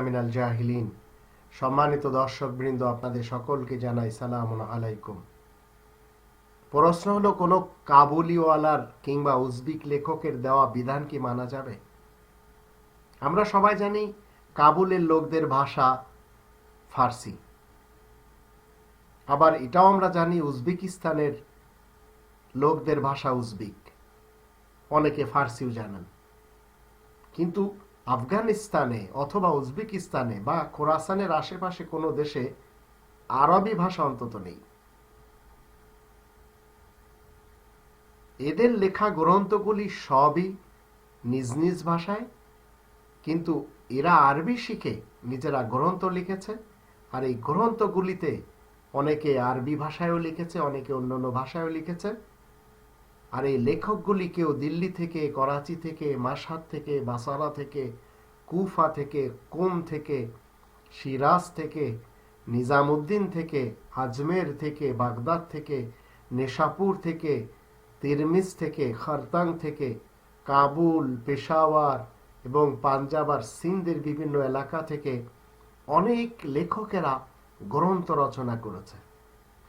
মিনাল জাহিলিন। সম্মানিত দর্শক বৃন্দ আপনাদের সকলকে জানাই সালাম আলাইকুম। প্রশ্ন হলো, কোন কাবুলিওয়ালার কিংবা উজবিক লেখকের দেওয়া বিধান কি মানা যাবে? আমরা সবাই জানি কাবুলের লোকদের ভাষা ফার্সি। আবার এটাও আমরা জানি উজবেকিস্তানের লোকদের ভাষা উজবিক। অনেকে ফার্সিও জানেন। কিন্তু আফগানিস্তানে অথবা উজবেকিস্তানে বা খোরাসানের আশেপাশে কোনো দেশে আরবি ভাষা অন্তত নেই। এদের লেখা গ্রন্থগুলি সবই নিজ নিজ ভাষায়, কিন্তু এরা আরবি শিখে নিজেরা গ্রন্থ লিখেছে, আর এই গ্রন্থগুলিতে অনেকে আরবি ভাষায়ও লিখেছে, অনেকে অন্যান্য ভাষায়ও লিখেছে। আর এই লেখকগুলি কেউ দিল্লি থেকে, করাচি থেকে, মাসাদ থেকে, বাসারা থেকে, কুফা থেকে, কোম থেকে, সিরাজ থেকে, নিজামুদ্দিন থেকে, আজমের থেকে, বাগদাদ থেকে, নেশাপুর থেকে, তিরমিজ থেকে, খারতাং থেকে, কাবুল, পেশাওয়ার এবং পাঞ্জাব আর সিন্ধের বিভিন্ন এলাকা থেকে অনেক লেখকেরা গ্রন্থ রচনা করেছে।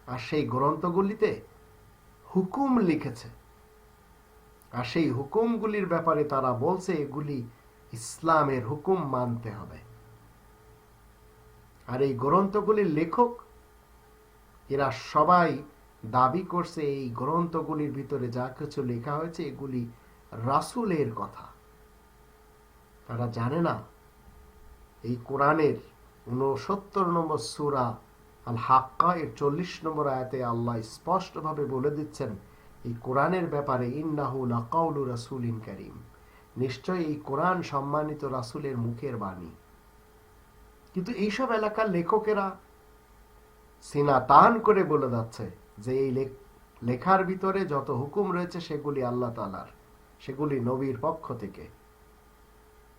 আর সেই গ্রন্থগুলিতে হুকুম লিখেছে। আর সেই হুকুমগুলির ব্যাপারে তারা বলছে, এগুলি ইসলামের হুকুম মানতে হবে। আর এই গ্রন্থগুলির লেখক, এরা সবাই দাবি করছে, এই গ্রন্থগুলির ভিতরে যা কিছু লেখা হয়েছে, এগুলি রাসুলের কথা। তারা জানে না, এই কোরআনের উনসত্তর নম্বর সুরা আল হাক্কা এর চল্লিশ নম্বর আয়াতে আল্লাহ স্পষ্টভাবে বলে দিচ্ছেন এই কোরআনের ব্যাপারে ইন্নাহুল আকাউলু রাসুলিন করিম। নিশ্চয় এই কোরআন সম্মানিত রাসুলের মুখের বাণী। কিন্তু এইসব এলাকার লেখকেরা সিনা টান করে বলে যাচ্ছে যে এই লেখার ভিতরে যত হুকুম রয়েছে সেগুলি আল্লাহ তালার সেগুলি নবীর পক্ষ থেকে।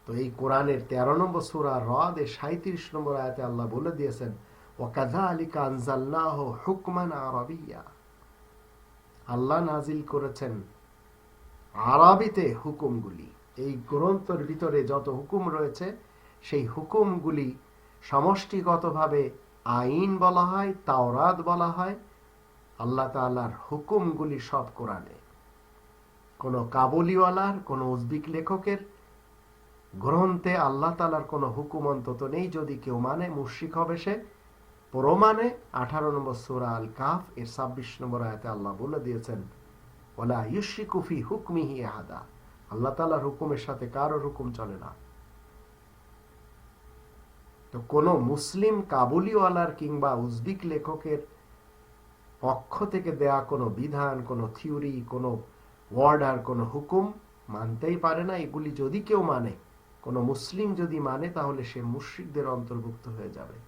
তো এই কোরআনের তেরো নম্বর সুরা রদ এ সাঁত্রিশ নম্বর আয়তে আল্লাহ বলে দিয়েছেন ওয়াকাজা আলিকা আনজাল্লাহ হুকমান আরবিয়া। আল্লাহ নাজিল করেছেন আরবিতে হুকুমগুলি। এই গ্রন্থের ভিতরে যত হুকুম রয়েছে, সেই হুকুমগুলি সমষ্টিগতভাবে আইন বলা হয়, তাওরাত বলা হয়, আল্লাহ তাল্লাহর হুকুমগুলি সব কোরআনে। কোনো কাবুলিওয়ালার, কোনো উজবিক লেখকের গ্রন্থে আল্লাহ তালার কোনো হুকুম অন্তত নেই, যদি কেউ মানে মুশ্রিক হবে সে। প্রমাণে আঠারো নম্বর সুরা আল কাফ এর ছাব্বিশ নম্বর আয়তে আল্লাহ বলে দিয়েছেন ওলা ইউশিকুফি হুকমিহি আহাদা। আল্লাহ তালার হুকুমের সাথে কারোর হুকুম চলে না। তো কোনো মুসলিম কাবুলিওয়ালার কিংবা উজবিক লেখকের পক্ষ থেকে দেয়া কোনো বিধান, কোনো থিওরি, কোনো ওয়ার্ডার কোনো হুকুম মানতেই পারে না। এগুলি যদি কেউ মানে কোনো মুসলিম যদি মানে তাহলে সে মুশ্রিকদের অন্তর্ভুক্ত হয়ে যাবে।